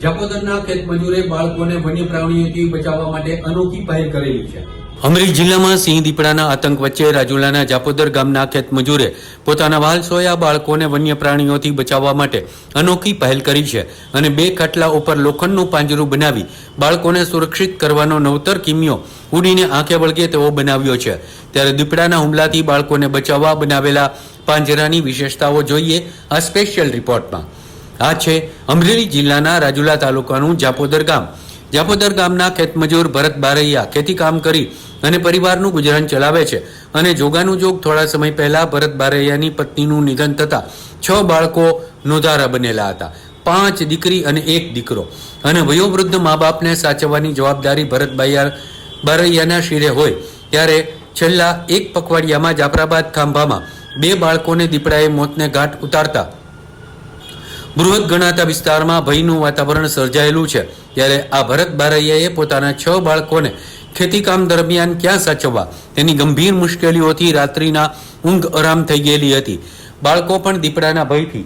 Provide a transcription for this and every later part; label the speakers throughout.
Speaker 1: જાપોદરના ખેતમજૂરે બાળકોને વન્ય પ્રાણીઓથી બચાવવા માટે અનોખી પહેલ કરેલી છે.
Speaker 2: અમરેલી જિલ્લામાં સિંહ દીપડાના આતંક વચ્ચે રાજુલાના જાપોદર ગામના ખેત મજૂરે પોતાના વાલસોયા બાળકોને વન્ય પ્રાણીઓથી બચાવવા માટે અનોખી પહેલ કરી છે અને બે ખાટલા ઉપર લોખંડનું પાંજરું બનાવી બાળકોને સુરક્ષિત કરવાનો નવતર કિમિયો ઉડીને આંખે વળગે તેવો બનાવ્યો છે. ત્યારે દીપડાના હુમલાથી બાળકોને બચાવવા બનાવેલા પાંજરાની વિશેષતાઓ જોઈએ આ સ્પેશિયલ રિપોર્ટમાં. આ છે અમરેલી જિલ્લાના રાજુલા તાલુકાનું જાપોદર ગામ. જાપોદર ગામના ખેતમજૂર ભરત બારૈયા ખેતી કામ કરી અને પરિવારનું ગુજરાન ચલાવે છે અને જોગાનું જોગ થોડા સમય પહેલા ભરત બારૈયાની પત્નીનું નિધન થતા છ બાળકો નોધારા બનેલા હતા. પાંચ દીકરી અને એક દીકરો. અને વયોવૃદ્ધ મા બાપને સાચવવાની જવાબદારી ભરત બારૈયા બારૈયાના શિરે હોય. ત્યારે છેલ્લા એક પખવાડિયામાં જાફરાબાદ ખાંભામાં બે બાળકોને દીપડાએ મોતને ઘાટ ઉતારતા બૃહદ ગણાતા વિસ્તારમાં ભયનું વાતાવરણ સર્જાયેલું છે. ત્યારે આ ભરત બારૈયાએ પોતાના છ બાળકોને ખેતીકામ દરમિયાન ક્યાં સાચવવા તેની ગંભીર મુશ્કેલીઓથી રાત્રિના ઊંઘ આરામ થઈ ગયેલી હતી. બાળકો પણ દીપડાના ભયથી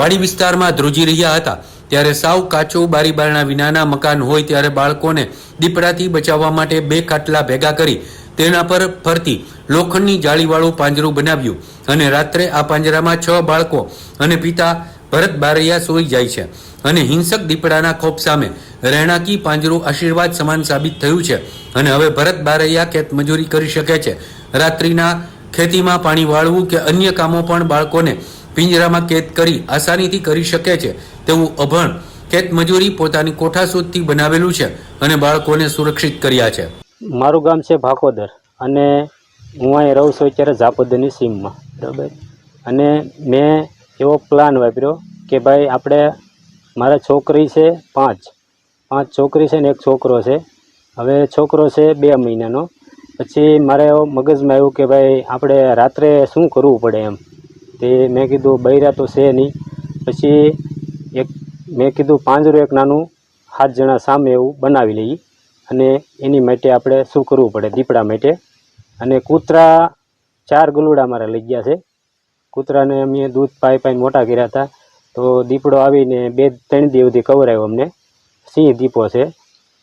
Speaker 2: વાડી વિસ્તારમાં ધ્રુજી રહ્યા હતા. ત્યારે સાવ કાચું બારી બારણા વિનાના મકાન હોય ત્યારે બાળકોને દીપડાથી બચાવવા માટે બે ખાટલા ભેગા કરી તેના પર ફરતી લોખંડની જાળીવાળું પાંજરું બનાવ્યું. અને રાત્રે આ પાંજરામાં છ બાળકો અને પિતા ભરત બારૈયા સૂઈ જાય છે અને હિંસક દીપડાના ખોફ સામે રહેણાંકી પાંજરું આશીર્વાદ સમાન સાબિત થયું છે અને હવે ભરત બારૈયા ખેત મજૂરી કરી શકે છે. રાત્રિના ખેતીમાં પાણી વાળવું કે અન્ય કામો પણ બાળકોને પિંજરામાં કેદ કરી આસાનીથી કરી શકે છે તેવું અભણ ખેત મજૂરી પોતાની કોઠાસૂદથી બનાવેલું છે અને બાળકોને સુરક્ષિત કર્યા છે.
Speaker 3: મારું ગામ છે ભાકોદર અને હું અહીં રહું છું અત્યારે ઝાપોદરની સીમમાં. બરાબર? અને મેં એવો પ્લાન વાપર્યો કે ભાઈ આપણે મારા છોકરી છે પાંચ. પાંચ છોકરી છે ને એક છોકરો છે. હવે છોકરો છે બે મહિનાનો. પછી મારે મગજમાં આવ્યું કે ભાઈ આપણે રાત્રે શું કરવું પડે એમ. તે મેં કીધું બૈરા તો છે નહીં. પછી એક મેં કીધું પાંજરું એક નાનું સાત જણા સામે એવું બનાવી લઈએ. અને એની માટે આપણે શું કરવું પડે દીપડા માટે. અને કૂતરા ચાર ગલુડા મારા લઈ ગયા છે. કૂતરાને અમે દૂધ પાઈ પાઈ મોટા કર્યા હતા. તો દીપડો આવીને બે ત્રણ દિવસ સુધી કવરાયો અમને. સિંહ દીપો છે.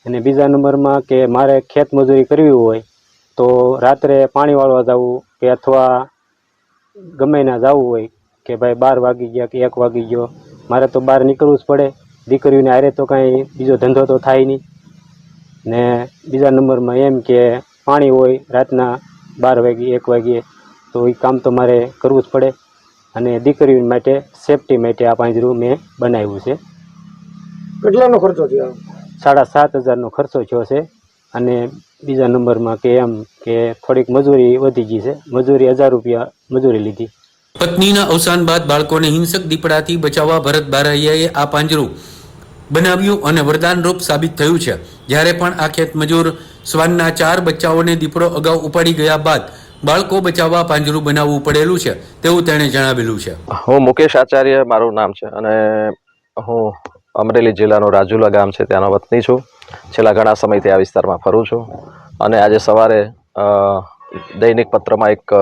Speaker 3: અને બીજા નંબરમાં કે મારે ખેત મજૂરી કરવી હોય તો રાત્રે પાણી વાળવા જવું કે અથવા ગમે ના જવું હોય કે ભાઈ બાર વાગી ગયા કે એક વાગી ગયો. મારે તો બહાર નીકળવું જ પડે. દીકરીઓને હારે તો કાંઈ બીજો ધંધો તો થાય નહીં. ને બીજા નંબરમાં એમ કે પાણી હોય રાતના બાર વાગ્યે એક વાગ્યે તો એ કામ તો મારે કરવું જ પડે. અને દીકરીઓ માટે સેફટી માટે આ પાંજરું મેં બનાવ્યું છે.
Speaker 4: કેટલાનો ખર્ચો થયો?
Speaker 3: સાડા સાત હજારનો ખર્ચો થયો છે. અને બીજા નંબરમાં કે એમ કે થોડીક મજૂરી વધી ગઈ છે. મજૂરી હજાર રૂપિયા મજૂરી લીધી.
Speaker 2: પત્નીના અવસાન બાદ બાળકોને હિંસક દીપડાથી બચાવવા ભરત બારૈયાએ આ પાંજરું બનાવ્યું અને વરદાનરૂપ સાબિત થયું છે. જ્યારે પણ આ ખેત મજૂર શ્વાનના ચાર બચ્ચાઓને દીપડો અગાઉ ઉપાડી ગયા બાદ બાળકો બચાવવા પાંજરું બનાવવું પડેલું છે, તેવું તેણે જણાવેલું છે.
Speaker 5: હું મુકેશ આચાર્ય, મારું નામ છે અને હું અમરેલી જિલ્લાનું રાજુલા ગામ છે, ત્યાંનો વતની છું. છેલ્લા ઘણા સમયથી આ વિસ્તારમાં ફરું છું. અને આજે સવારે દૈનિક પત્રમાં એક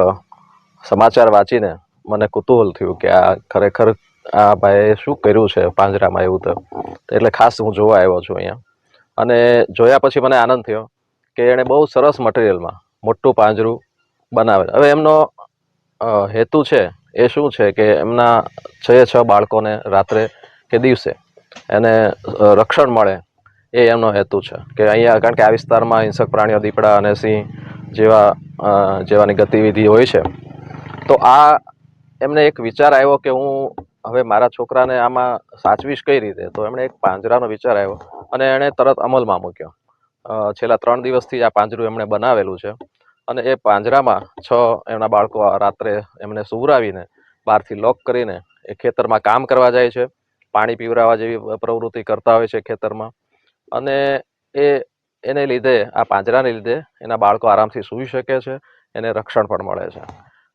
Speaker 5: સમાચાર વાંચીને મને કુતૂહલ થયું કે આ ખરેખર આ ભાઈએ શું કર્યું છે પાંજરામાં એવું તો. એટલે ખાસ હું જોવા આવ્યો છું અહીંયા. અને જોયા પછી મને આનંદ થયો કે એણે બહુ સરસ મટીરિયલમાં મોટું પાંજરું બનાવે હવે એમનો હેતુ છે, એ શું છે કે એમના છ છ બાળકોને રાત્રે કે દિવસે એને રક્ષણ મળે એ એમનો હેતુ છે. કે અહીંયા, કારણ કે આ વિસ્તારમાં હિંસક પ્રાણીઓ, દીપડા અને સિંહ જેવા જેવાની ગતિવિધિ હોય છે. તો આ એમને એક વિચાર આવ્યો કે હું હવે મારા છોકરાને આમાં સાચવીશ કઈ રીતે? તો એમણે એક પાંજરાનો વિચાર આવ્યો અને એણે તરત અમલમાં મૂક્યો. છેલ્લા ત્રણ દિવસથી આ પાંજરું એમણે બનાવેલું છે. અને એ પાંજરામાં છ એમના બાળકો રાત્રે એમને સુવરાવીને બહારથી લોક કરીને એ ખેતરમાં કામ કરવા જાય છે. પાણી પીવરાવા જેવી પ્રવૃત્તિ કરતા હોય છે ખેતરમાં. અને એ, એને લીધે, આ પાંજરાને લીધે એના બાળકો આરામથી સૂઈ શકે છે, એને રક્ષણ પણ મળે છે.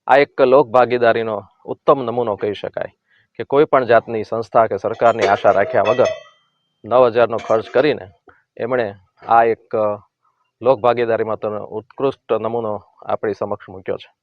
Speaker 5: આ એક લોક ભાગીદારીનો ઉત્તમ નમૂનો કહી શકાય કે કોઈ પણ જાતની સંસ્થા કે સરકારની આશા રાખ્યા વગર નવ હજારનો ખર્ચ કરીને એમણે આ એક અ, લોક ભાગીદારીમાં તો ઉત્કૃષ્ટ નમૂનો આપણી સમક્ષ મૂક્યો છે.